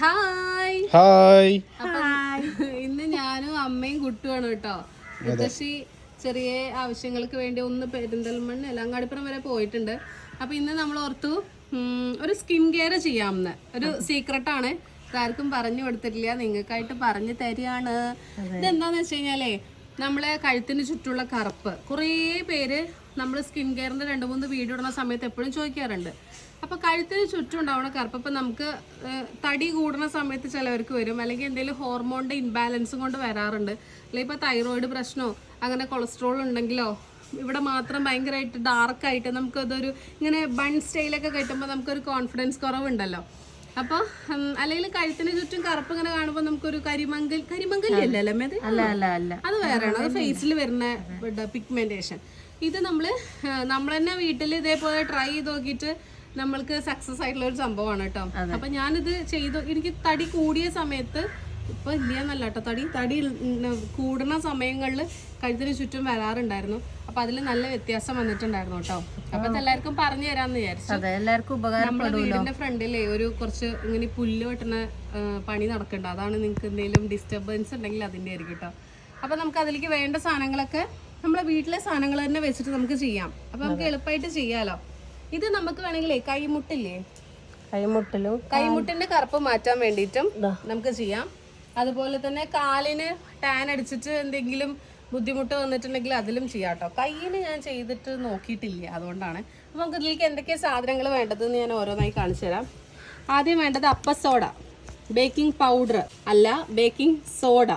Hi. Hi. അപ്പൊ ഇന്ന് ഞാനും അമ്മയും കുട്ടുവാണ് കേട്ടോ. മുത്തശ്ശി ചെറിയ ആവശ്യങ്ങൾക്ക് വേണ്ടി ഒന്ന് പെരിന്തൽമണ്ണ അലങ്ങാടിപ്പുറം വരെ പോയിട്ടുണ്ട്. അപ്പൊ ഇന്ന് നമ്മൾ ഓർത്തു ഒരു സ്കിൻ കെയർ ചെയ്യാമെന്ന്. ഒരു സീക്രട്ട് ആണ് ആർക്കും പറഞ്ഞു കൊടുത്തിട്ടില്ല. നിങ്ങൾക്കായിട്ട് പറഞ്ഞു തരികയാണ്. ഇതെന്താന്ന് വെച്ച് കഴിഞ്ഞാലേ നമ്മളെ കഴുത്തിന് ചുറ്റുള്ള കറുപ്പ്. കുറേ പേര് നമ്മൾ സ്കിൻ കെയറിന്റെ രണ്ട് മൂന്ന് വീഡിയോ ഇടുന്ന സമയത്ത് എപ്പോഴും ചോദിക്കാറുണ്ട്. അപ്പൊ കഴുത്തിന് ചുറ്റും ഉണ്ടാവുന്ന കറുപ്പ് അപ്പോൾ നമുക്ക് തടി കൂടുന്ന സമയത്ത് ചിലവർക്ക് വരും. അല്ലെങ്കിൽ എന്തെങ്കിലും ഹോർമോണിന്റെ ഇൻബാലൻസും കൊണ്ട് വരാറുണ്ട്. അല്ലെങ്കിൽ ഇപ്പൊ തൈറോയിഡ് പ്രശ്നമോ അങ്ങനെ കൊളസ്ട്രോൾ ഉണ്ടെങ്കിലോ ഇവിടെ മാത്രം ഭയങ്കരമായിട്ട് ഡാർക്കായിട്ട് നമുക്കതൊരു ഇങ്ങനെ ബൺ സ്റ്റൈലൊക്കെ കിട്ടുമ്പോൾ നമുക്കൊരു കോൺഫിഡൻസ് കുറവുണ്ടല്ലോ. അപ്പോൾ അല്ലെങ്കിൽ കഴുത്തിന് ചുറ്റും കറുപ്പ് ഇങ്ങനെ കാണുമ്പോൾ നമുക്കൊരു കരിമങ്കൽ കരിമങ്കലി അല്ലേ. അല്ലേ അത്? അല്ല അല്ല അല്ല. അത് വേറെയാണ്. അത് ഫേസിൽ വരുന്ന പിഗ്മെന്റേഷൻ ഇത് നമ്മൾ നമ്മൾ തന്നെ വീട്ടിൽ ഇതേപോലെ ട്രൈ ചെയ്ത് നോക്കിയിട്ട് നമ്മൾക്ക് സക്സസ് ആയിട്ടുള്ള ഒരു സംഭവമാണ് കേട്ടോ. അപ്പൊ ഞാനിത് ചെയ്തു. എനിക്ക് തടി കൂടിയ സമയത്ത് ഇപ്പൊ ഇല്ലയെന്നല്ല കേട്ടോ. തടി തടി കൂടുന്ന സമയങ്ങളിൽ കഴുത്തിന് ചുറ്റും വരാറുണ്ടായിരുന്നു. അപ്പൊ അതിൽ നല്ല വ്യത്യാസം വന്നിട്ടുണ്ടായിരുന്നു കേട്ടോ. അപ്പൊ എല്ലാവർക്കും പറഞ്ഞു തരാന്ന് വിചാരിച്ചു. എല്ലാവർക്കും നമ്മുടെ വീടിന്റെ ഫ്രണ്ടിലെ ഒരു കുറച്ച് ഇങ്ങനെ പുല്ല് വെട്ടുന്ന പണി നടക്കണ്ട അതാണ് നിങ്ങൾക്ക് എന്തെങ്കിലും ഡിസ്റ്റർബൻസ് ഉണ്ടെങ്കിൽ അതിന്റെ ആയിരിക്കും കേട്ടോ. അപ്പൊ നമുക്ക് അതിലേക്ക് വേണ്ട സാധനങ്ങളൊക്കെ നമ്മളെ വീട്ടിലെ സാധനങ്ങൾ തന്നെ വെച്ചിട്ട് നമുക്ക് ചെയ്യാം. അപ്പൊ നമുക്ക് എളുപ്പമായിട്ട് ചെയ്യാലോ. ഇത് നമുക്ക് വേണമെങ്കിലേ കൈമുട്ടില്ലേ? കൈമുട്ടലും കൈമുട്ടിന്റെ കറുപ്പ് മാറ്റാൻ വേണ്ടിയിട്ടും നമുക്ക് ചെയ്യാം. അതുപോലെ തന്നെ കാലിന് ടാൻ അടിച്ചിട്ട് എന്തെങ്കിലും ബുദ്ധിമുട്ട് വന്നിട്ടുണ്ടെങ്കിൽ അതിലും ചെയ്യാം കേട്ടോ. കയ്യിന് ഞാൻ ചെയ്തിട്ട് നോക്കിയിട്ടില്ല അതുകൊണ്ടാണ്. അപ്പൊ നമുക്ക് ഇതിലേക്ക് എന്തൊക്കെയാണ് സാധനങ്ങൾ വേണ്ടതെന്ന് ഞാൻ ഓരോന്നായി കാണിച്ചു തരാം. ആദ്യം വേണ്ടത് അപ്പ സോഡ ബേക്കിംഗ് പൗഡർ അല്ല ബേക്കിംഗ് സോഡ.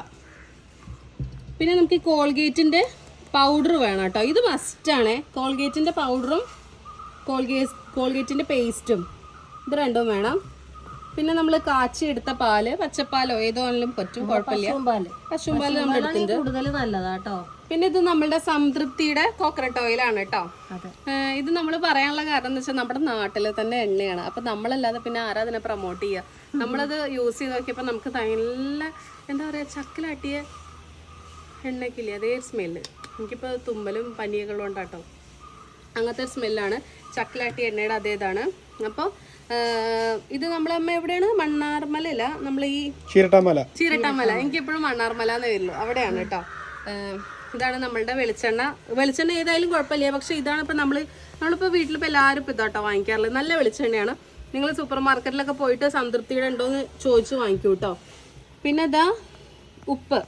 പിന്നെ നമുക്ക് കോൾഗേറ്റിന്റെ കോൾഗേറ്റിന്റെ പൗഡർ വേണം കേട്ടോ. ഇത് മസ്റ്റാണ് കോൾഗേറ്റിന്റെ പൗഡറും കോൾഗേറ്റ് കോൾഗേറ്റിന്റെ പേസ്റ്റും ഇത് രണ്ടും വേണം. പിന്നെ നമ്മൾ കാച്ചി എടുത്ത പാൽ പച്ചപ്പാലോ ഏതോ ആണെങ്കിലും പറ്റും കുഴപ്പമില്ല. പാൽ. പശുമ്പാൽ നമ്മൾ എടുത്തിട്ടുണ്ട് കൂടുതൽ നല്ലതാട്ടോ. പിന്നെ ഇത് നമ്മളുടെ സംതൃപ്തിയുടെ കോക്കനട്ട് ഓയിലാണ് കേട്ടോ ഇത് നമ്മൾ പറയാനുള്ള കാരണം എന്ന് വെച്ചാൽ നമ്മുടെ നാട്ടിൽ തന്നെ എണ്ണയാണ്. അപ്പൊ നമ്മളല്ലാതെ പിന്നെ ആരാ അതിനെ പ്രൊമോട്ട് ചെയ്യുക നമ്മളത് യൂസ് ചെയ്ത് നോക്കിയപ്പോൾ നമുക്ക് നല്ല എന്താ പറയാ ചക്കിലാട്ടിയ എണ്ണയ്ക്കില്ലേ അതേ സ്മെല്ല് എനിക്കിപ്പോൾ തുമ്മലും പനിയകളും ഉണ്ടാട്ടോ അങ്ങനത്തെ ഒരു സ്മെല്ലാണ് ചക്കിലാട്ടിയ എണ്ണയുടെ അതേതാണ്. അപ്പോൾ ഇത് നമ്മളമ്മ എവിടെയാണ്? മണ്ണാർമല അല്ല നമ്മൾ ഈ ചീരട്ടാമല. ചീരട്ടാമല. എനിക്ക് എപ്പോഴും മണ്ണാർമല എന്ന് വരുള്ളൂ. അവിടെയാണ് കേട്ടോ ഇതാണ് നമ്മളുടെ വെളിച്ചെണ്ണ. വെളിച്ചെണ്ണ ഏതായാലും കുഴപ്പമില്ല. പക്ഷെ ഇതാണ് ഇപ്പം നമ്മൾ നമ്മളിപ്പോൾ വീട്ടിലിപ്പോൾ എല്ലാവരും ഇപ്പോൾ ഇതാട്ടോ വാങ്ങിക്കാറുള്ളത്. നല്ല വെളിച്ചെണ്ണയാണ്. നിങ്ങൾ സൂപ്പർ മാർക്കറ്റിലൊക്കെ പോയിട്ട് സംതൃപ്തിയുടെ ഉണ്ടോ എന്ന് ചോദിച്ച് വാങ്ങിക്കൂ കേട്ടോ പിന്നെ ഇതാ ഉപ്പ്.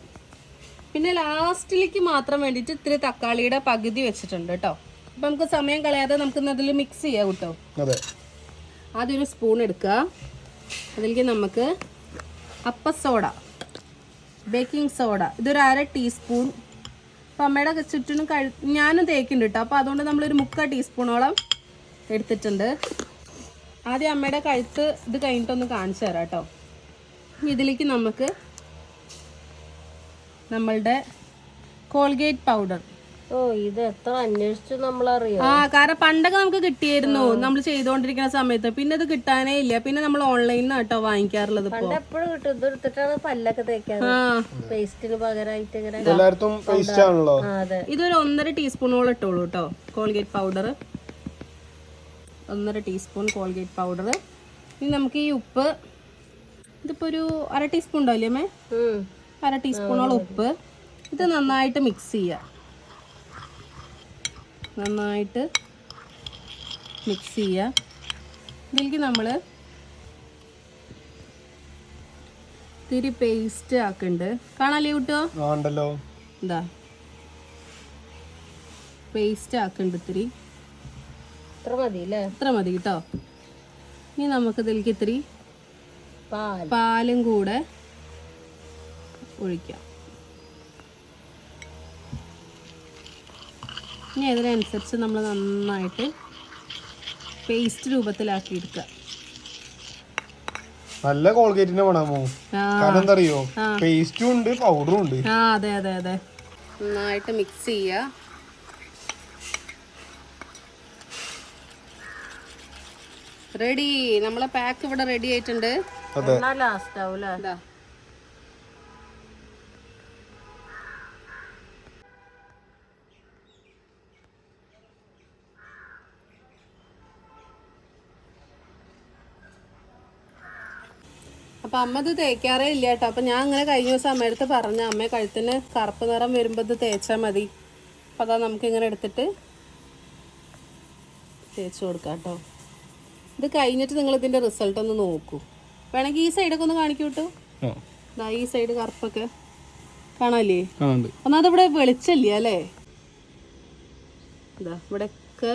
പിന്നെ ലാസ്റ്റിലേക്ക് മാത്രം വേണ്ടിയിട്ട് ഇത്തിരി തക്കാളിയുടെ പകുതി വെച്ചിട്ടുണ്ട് കേട്ടോ അപ്പം നമുക്ക് സമയം കളയാതെ നമുക്ക് അതിൽ മിക്സ് ചെയ്യാം കേട്ടോ. അതെ. ആദ്യം സ്പൂൺ എടുക്കുക. അതിലേക്ക് നമുക്ക് അപ്പ സോഡ ബേക്കിംഗ് സോഡ ഇതൊരു അര ടീസ്പൂൺ അപ്പം അമ്മയുടെ ചുറ്റിനും കഴി ഞാനും തേക്കുന്നുണ്ട് കേട്ടോ. അപ്പോൾ അതുകൊണ്ട് നമ്മളൊരു മുക്കാൽ ടീസ്പൂണോളം എടുത്തിട്ടുണ്ട്. ആദ്യം അമ്മയുടെ കഴുത്ത് ഇത് കഴിഞ്ഞിട്ടൊന്ന് കാണിച്ചു തരാം കേട്ടോ. ഇതിലേക്ക് നമുക്ക് നമ്മളുടെ കോൾഗേറ്റ് പൗഡർ ഓ ഇത് എത്ര അന്വേഷിച്ചു നമ്മളറിയോ? ആ കാരണം പണ്ടൊക്കെ നമുക്ക് കിട്ടിയായിരുന്നു നമ്മൾ ചെയ്തുകൊണ്ടിരിക്കുന്ന സമയത്ത്. പിന്നെ അത് കിട്ടാനേ ഇല്ല. പിന്നെ നമ്മൾ ഓൺലൈനിൽ നിന്ന് കേട്ടോ. വാങ്ങിക്കാറുള്ളത് ഇതൊരു ഒന്നര ടീസ്പൂണോളം ഇട്ടോളൂ കേട്ടോ. Colgate powder. ഒന്നര ടീസ്പൂൺ കോൾഗേറ്റ് പൗഡർ. ഇനി നമുക്ക് ഈ ഉപ്പ്. ഇതിപ്പോ ഒരു അര ടീസ്പൂൺ ഉണ്ടാവില്ലേ അമ്മേ? ഉം. അര ടീസ്പൂണോളം ഉപ്പ്. ഇത് നന്നായിട്ട് മിക്സ് ചെയ്യുക. നന്നായിട്ട് മിക്സ് ചെയ്യുക ഇതിലേക്ക് നമ്മൾ ഇത്തിരി പേസ്റ്റ് ആക്കുന്നുണ്ട് കാണാലേ കൂട്ടോ? എന്താ പേസ്റ്റ് ആക്കുന്നുണ്ട് ഇത്തിരി. ഇത്ര മതി അല്ലേ അത്ര മതി കേട്ടോ. ഇനി നമുക്ക് ഇതിലേക്ക് ഇത്തിരി പാൽ. പാലും കൂടെ ഒഴിക്കാം. ഇനി അതിനനുസരിച്ച് നമ്മൾ നന്നായിട്ട് പേസ്റ്റ് രൂപത്തിലാക്കി എടുക്കുക നല്ല കോൾഗേറ്റിന്റെ മണമോ? കാരണം എന്താ അറിയോ പേസ്റ്റും ഉണ്ട് പൗഡറും ഉണ്ട്. ആ അതെ അതെ അതെ. നന്നായിട്ട് മിക്സ് ചെയ്യുക. റെഡി നമ്മളെ പാക്ക് ഇവിടെ റെഡി ആയിട്ടുണ്ട്. ലാസ്റ്റ് ആവൂലേ അപ്പൊ അമ്മ ഇത് തേക്കാറേ ഇല്ല കേട്ടോ. അപ്പൊ ഞാൻ അങ്ങനെ കഴിഞ്ഞ ദിവസം അമ്മയടുത്ത് പറഞ്ഞ അമ്മ കഴുത്തിന് കറുപ്പ് നിറം വരുമ്പോ ഇത് തേച്ചാൽ മതി. അപ്പൊ അതാ നമുക്ക് ഇങ്ങനെ എടുത്തിട്ട് തേച്ച് കൊടുക്കാം കേട്ടോ. ഇത് കഴിഞ്ഞിട്ട് നിങ്ങൾ ഇതിന്റെ റിസൾട്ട് ഒന്ന് നോക്കൂ. വേണമെങ്കിൽ ഈ സൈഡൊക്കെ ഒന്ന് കാണിക്കൂ കേട്ടോ ഈ സൈഡ് കറുപ്പൊക്കെ കാണാല്ലേ? ഒന്നാമത് ഇവിടെ വെളിച്ചല്ല അല്ലേ? ഇതാ ഇവിടെയൊക്കെ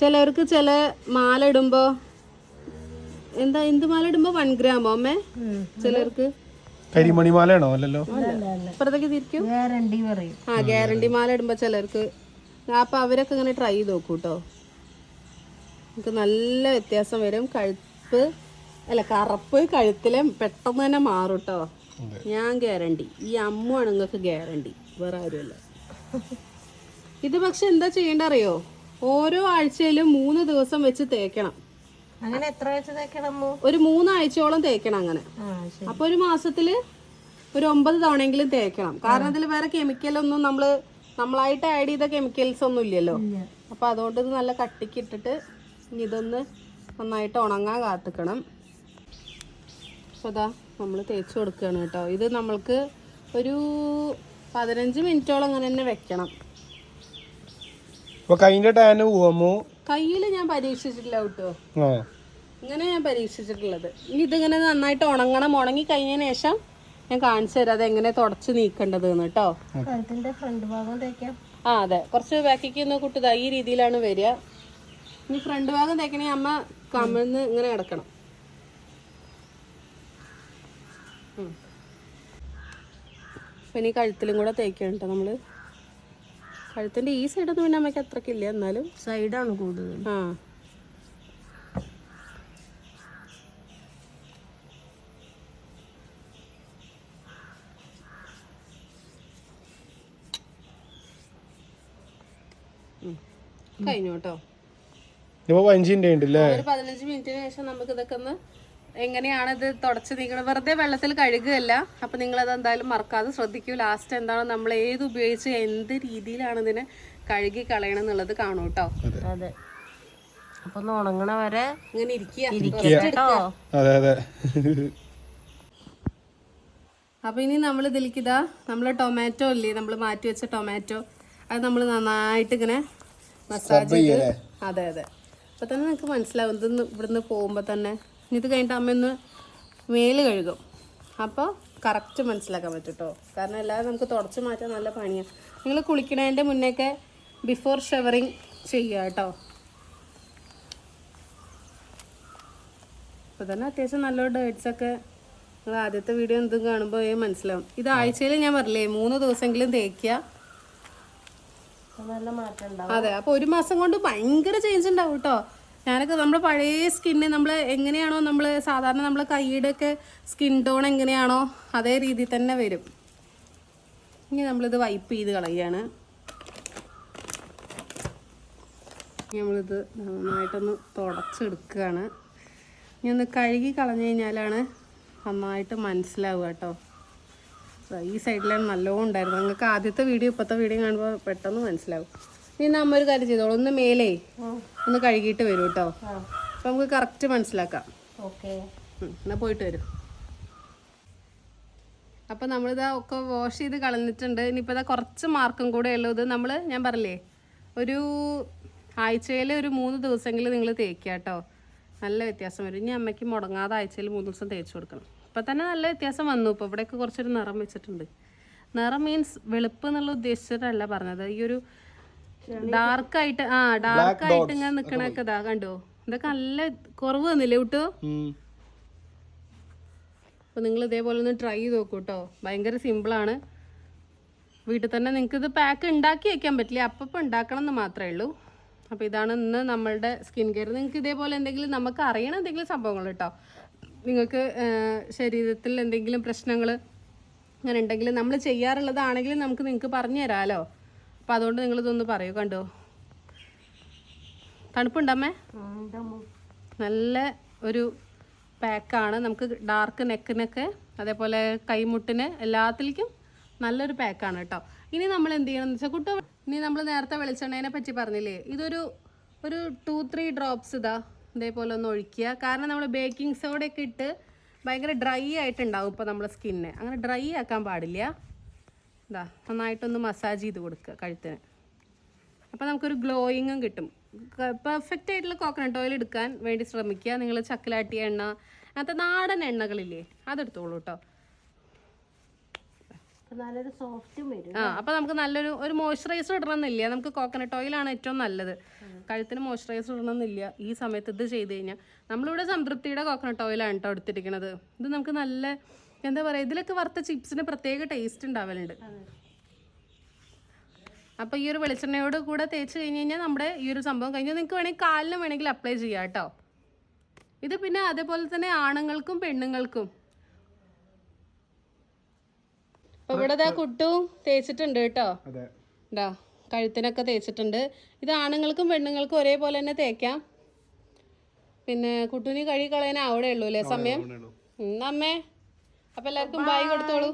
ചിലവർക്ക് ചില മാല ഇടുമ്പോ എന്താ എന്ത് മാല ഇടുമ്പോ വൺ ഗ്രാമോ അമ്മേ? ചിലർക്ക്? കരിമണിമാലയാണോ അല്ലല്ലോ? ഇപ്പുറത്തേക്ക് തിരിക്കും? ഗ്യാരണ്ടി പറയും. ആ ഗ്യാരണ്ടി മാല ഇടുമ്പോ ചിലർക്ക്. അപ്പൊ അവരൊക്കെ ഇങ്ങനെ ട്രൈ ചെയ്ത് നോക്കൂ കേട്ടോ നമുക്ക് നല്ല വ്യത്യാസം വരും. കഴുപ്പ് അല്ല കറുപ്പ് കഴുത്തിലെ പെട്ടെന്ന് തന്നെ മാറും കേട്ടോ ഞാൻ ഗ്യാരണ്ടി ഈ അമ്മുവാണ് നിങ്ങൾക്ക് ഗ്യാരണ്ടി വേറെ ആരുമല്ല. ഇത് പക്ഷെ എന്താ ചെയ്യേണ്ട അറിയോ? ഓരോ ആഴ്ചയിലും മൂന്ന് ദിവസം വെച്ച് തേക്കണം. അങ്ങനെ എത്ര ആഴ്ച തേക്കണം ഒരു മൂന്നാഴ്ചയോളം തേക്കണം അങ്ങനെ. അപ്പൊ ഒരു മാസത്തിൽ ഒരു ഒമ്പത് തവണയെങ്കിലും തേക്കണം. കാരണം ഇതിൽ വേറെ കെമിക്കലൊന്നും നമ്മൾ നമ്മളായിട്ട് ആഡ് ചെയ്ത കെമിക്കൽസ് ഒന്നും ഇല്ലല്ലോ. അപ്പൊ അതുകൊണ്ട് ഇത് നല്ല കട്ടിക്കിട്ടിട്ട് ഇനി ഇതൊന്ന് നന്നായിട്ട് ഉണങ്ങാൻ കാത്തിക്കണം. അപ്പോൾ അതാ നമ്മൾ തേച്ച് കൊടുക്കുകയാണ് കേട്ടോ. ഇത് നമ്മൾക്ക് ഒരു പതിനഞ്ച് മിനിറ്റോളം അങ്ങനെ തന്നെ വെക്കണം. അപ്പൊ കൈന്റെ ടാന് പോവാമോ? കയ്യിൽ ഞാൻ പരീക്ഷിച്ചിട്ടില്ല കേട്ടോ. ആ. ഇങ്ങനെ ഞാൻ പരീക്ഷിച്ചിട്ടുള്ളത്. ഇനി ഇതിങ്ങനെ നന്നായിട്ട് ഉണങ്ങണം. ഉണങ്ങി കഴിഞ്ഞതിന് ശേഷം ഞാൻ കാണിച്ചു തരാം അത് എങ്ങനെ തുടച്ച് നീക്കേണ്ടത് കേട്ടോ. കഴുത്തിന്റെ ഫ്രണ്ട് ഭാഗം തേക്കാം. ആ അതെ. കുറച്ച് ബാക്കിക്ക് ഒന്ന് കുട്ടിതാ ഈ രീതിയിലാണ് വരിക. ഇനി ഫ്രണ്ട് ഭാഗം തേക്കണേ അമ്മ കമിഴ്ന്ന് ഇങ്ങനെ കിടക്കണം. പിന്നെ ഈ ഇനി കഴുത്തിലും കൂടെ തേക്കണം കേട്ടോ നമ്മൾ. കഴുത്തിന്റെ ഈ സൈഡൊന്നും പിന്നെ അമ്മയ്ക്ക് അത്രക്കില്ല എന്നാലും. സൈഡാണ് കൂടുതൽ ആ. കഴിഞ്ഞു കേട്ടോ. ഇപ്പൊ പഞ്ചിന്റെ ഉണ്ടല്ലേ? ഒരു പതിനഞ്ച് മിനിറ്റിന് ശേഷം നമുക്ക് ഇതൊക്കെ ഒന്ന് എങ്ങനെയാണ് ഇത് തുടച്ച് നീക്കണം വെറുതെ വെള്ളത്തിൽ കഴുകുകയല്ല. അപ്പോൾ നിങ്ങൾ അത് എന്തായാലും മറക്കാതെ ശ്രദ്ധിക്കൂ. ലാസ്റ്റ് എന്താണ് നമ്മൾ ഏത് ഉപയോഗിച്ച് എന്ത് രീതിയിലാണ് ഇതിനെ കഴുകി കളയണം എന്നുള്ളത് കാണൂ കേട്ടോ അതെ. അപ്പൊ ഉണങ്ങണ വരെ ഇങ്ങനെ ഇരിക്കുക. അതെ അതെ. അപ്പൊ ഇനി നമ്മൾ ഇതിലേക്ക് ഇതാ നമ്മൾ ടൊമാറ്റോ ഇല്ലേ നമ്മൾ മാറ്റി വെച്ച ടൊമാറ്റോ അത് നമ്മൾ നന്നായിട്ട് ഇങ്ങനെ മസാജ് ചെയ്ത് അതെ അതെ. അപ്പൊ തന്നെ നിങ്ങൾക്ക് മനസ്സിലാവും. ഇതൊന്ന് ഇവിടുന്ന് പോകുമ്പോ തന്നെ ഇത് കഴിഞ്ഞിട്ട് അമ്മയൊന്ന് മേൽ കഴുകും. അപ്പോൾ കറക്റ്റ് മനസ്സിലാക്കാൻ പറ്റും കേട്ടോ കാരണം എല്ലാവരും നമുക്ക് തുടച്ച് മാറ്റാൻ നല്ല പണിയാണ് നിങ്ങൾ കുളിക്കണതിന്റെ മുന്നേക്കെ ബിഫോർ ഷവറിങ് ചെയ്യുക കേട്ടോ. അപ്പോൾ തന്നെ അത്യാവശ്യം നല്ല ഡേറ്റ്സ് ഒക്കെ നിങ്ങൾ ആദ്യത്തെ വീഡിയോ എന്തും കാണുമ്പോൾ മനസ്സിലാവും. ഇത് ആഴ്ചയിൽ ഞാൻ പറഞ്ഞില്ലേ മൂന്ന് ദിവസമെങ്കിലും തേക്കുക അതെ അപ്പോൾ ഒരു മാസം കൊണ്ട് ഭയങ്കര ചേഞ്ച് ഉണ്ടാവും കേട്ടോ. ഞാനൊക്കെ നമ്മുടെ പഴയ സ്കിന്ന് നമ്മൾ എങ്ങനെയാണോ നമ്മൾ സാധാരണ നമ്മൾ കൈയുടെ ഒക്കെ സ്കിൻ ടോൺ എങ്ങനെയാണോ അതേ രീതിയിൽ തന്നെ വരും. ഇനി നമ്മളിത് വൈപ്പ് ചെയ്ത് കളയുകയാണ്. നമ്മളിത് നന്നായിട്ടൊന്ന് തുടച്ചെടുക്കുകയാണ്. ഇനി ഒന്ന് കഴുകി കളഞ്ഞു കഴിഞ്ഞാലാണ് നന്നായിട്ട് മനസ്സിലാവുക കേട്ടോ. ഈ സൈഡിലാണ് നല്ലോണം ഉണ്ടായിരുന്നു നിങ്ങൾക്ക് ആദ്യത്തെ വീഡിയോ ഇപ്പോഴത്തെ വീഡിയോ കാണുമ്പോൾ പെട്ടെന്ന് മനസ്സിലാവും. ഇനി നമ്മ ഒരു കാര്യം ചെയ്തോളൂ. ഒന്ന് മേലേ ഒന്ന് കഴുകിയിട്ട് വരൂ കേട്ടോ അപ്പം നമുക്ക് കറക്റ്റ് മനസ്സിലാക്കാം. ഓക്കെ. എന്നാ പോയിട്ട് വരും. അപ്പൊ നമ്മളിതാ ഒക്കെ വാഷ് ചെയ്ത് കളഞ്ഞിട്ടുണ്ട്. ഇനിയിപ്പോൾ ഇതാ കുറച്ച് മാർക്കും കൂടെ ഉള്ളത് നമ്മൾ ഞാൻ പറഞ്ഞില്ലേ ഒരു ആഴ്ചയിൽ ഒരു മൂന്ന് ദിവസമെങ്കിലും നിങ്ങൾ തേക്കുക കേട്ടോ നല്ല വ്യത്യാസം വരും. ഇനി അമ്മയ്ക്ക് മുടങ്ങാതെ ആഴ്ചയിൽ മൂന്ന് ദിവസം തേച്ച് കൊടുക്കണം. ഇപ്പം തന്നെ നല്ല വ്യത്യാസം വന്നു. ഇപ്പോൾ ഇവിടെയൊക്കെ കുറച്ചൊരു നിറം വെച്ചിട്ടുണ്ട്. നിറം മീൻസ് വെളുപ്പ് എന്നുള്ള ഉദ്ദേശിച്ചിട്ടല്ല പറഞ്ഞത്. ഈ ഒരു ഡാർക്കായിട്ട് ആ ഡാർക്കായിട്ട് ഇങ്ങനെ നിക്കണൊക്കെ ഇതാ കണ്ടോ? ഇതൊക്കെ നല്ല കുറവ് വന്നില്ലേ കൂട്ടോ? അപ്പൊ അപ്പോൾ നിങ്ങൾ ഇതേപോലെ ഒന്ന് ട്രൈ ചെയ്ത് നോക്കൂ കേട്ടോ ഭയങ്കര സിമ്പിളാണ് വീട്ടിൽ തന്നെ നിങ്ങൾക്ക് ഇത് പാക്ക് ഉണ്ടാക്കി വെക്കാൻ പറ്റില്ല? അപ്പം ഉണ്ടാക്കണം എന്ന് മാത്രമേ ഉള്ളൂ. അപ്പോൾ ഇതാണ് ഇന്ന് നമ്മളുടെ സ്കിൻ കെയർ നിങ്ങൾക്ക് ഇതേപോലെ എന്തെങ്കിലും നമുക്ക് അറിയണ എന്തെങ്കിലും സംഭവങ്ങൾ കേട്ടോ നിങ്ങൾക്ക് ശരീരത്തിൽ എന്തെങ്കിലും പ്രശ്നങ്ങൾ അങ്ങനെ ഉണ്ടെങ്കിൽ നമ്മൾ ചെയ്യാറുള്ളതാണെങ്കിൽ നമുക്ക് നിങ്ങൾക്ക് പറഞ്ഞു തരാമല്ലോ അപ്പോൾ അതുകൊണ്ട് നിങ്ങൾ ഇതൊന്ന് പറയൂ കണ്ടോ? തണുപ്പുണ്ടമ്മേ നല്ല ഒരു പാക്കാണ്. നമുക്ക് ഡാർക്ക് നെക്കിനൊക്കെ അതേപോലെ കൈമുട്ടിന് എല്ലാത്തിലേക്കും നല്ലൊരു പാക്കാണ് കേട്ടോ. ഇനി നമ്മൾ എന്ത് ചെയ്യണം വെച്ചാൽ കുട്ട ഇനി നമ്മൾ നേരത്തെ വെളിച്ചെണ്ണേനെ പറ്റി പറഞ്ഞില്ലേ? ഇതൊരു ഒരു ടു ത്രീ ഡ്രോപ്സ് ഇതാ ഇതേപോലെ ഒന്ന് ഒഴിക്കുക. കാരണം നമ്മൾ ബേക്കിംഗ് സോഡയൊക്കെ ഇട്ട് ഭയങ്കര ഡ്രൈ ആയിട്ടുണ്ടാവും ഇപ്പോൾ നമ്മുടെ സ്കിന്നെ അങ്ങനെ ഡ്രൈ ആക്കാൻ പാടില്ല. ഇതാ നന്നായിട്ടൊന്ന് മസാജ് ചെയ്ത് കൊടുക്കുക കഴുത്തിന്. അപ്പോൾ നമുക്കൊരു ഗ്ലോയിങ്ങും കിട്ടും. പെർഫെക്റ്റ് ആയിട്ടുള്ള കോക്കനട്ട് ഓയിൽ എടുക്കാൻ വേണ്ടി ശ്രമിക്കുക. നിങ്ങൾ ചക്കിലാട്ടിയ എണ്ണ അങ്ങനത്തെ നാടൻ എണ്ണകളില്ലേ അതെടുത്തോളൂ കേട്ടോ നല്ലൊരു സോഫ്റ്റും വരും ആ അപ്പോൾ നമുക്ക് നല്ലൊരു ഒരു മോയ്സ്ചറൈസർ ഇടണമെന്നില്ല. നമുക്ക് കോക്കനട്ട് ഓയിലാണ് ഏറ്റവും നല്ലത്. കഴുത്തിന് മോയ്സ്ചറൈസർ ഇടണമെന്നില്ല. ഈ സമയത്ത് ഇത് ചെയ്ത് കഴിഞ്ഞാൽ നമ്മളിവിടെ സംതൃപ്തിയുടെ കോക്കനട്ട് ഓയിലാണ് കേട്ടോ എടുത്തിരിക്കുന്നത് ഇത് നമുക്ക് നല്ല എന്താ പറയുക ഇതിലൊക്കെ വറുത്ത ചിപ്സിന് പ്രത്യേക ടേസ്റ്റ് ഉണ്ടാവലുണ്ട്. അപ്പോൾ ഈ ഒരു വെളിച്ചെണ്ണയോട് കൂടെ തേച്ച് കഴിഞ്ഞ് കഴിഞ്ഞാൽ നമ്മുടെ ഈ ഒരു സംഭവം കഴിഞ്ഞാൽ നിങ്ങൾക്ക് വേണമെങ്കിൽ കാലിന് വേണമെങ്കിൽ അപ്ലൈ ചെയ്യാം കേട്ടോ ഇത് പിന്നെ അതേപോലെ തന്നെ ആണുങ്ങൾക്കും പെണ്ണുങ്ങൾക്കും. അപ്പോൾ ഇവിടെ കുട്ടും തേച്ചിട്ടുണ്ട് കേട്ടോ ഇതാ കഴുത്തിനൊക്കെ തേച്ചിട്ടുണ്ട്. ഇത് ആണുങ്ങൾക്കും പെണ്ണുങ്ങൾക്കും ഒരേപോലെ തന്നെ തേക്കാം. പിന്നെ കുട്ടുനി കഴുകി കളയാൻ അവിടെ ഉള്ളൂ അല്ലേ സമയം? അമ്മേ. അപ്പൊ എല്ലാവർക്കും ബായ് കൊടുത്തോളൂ.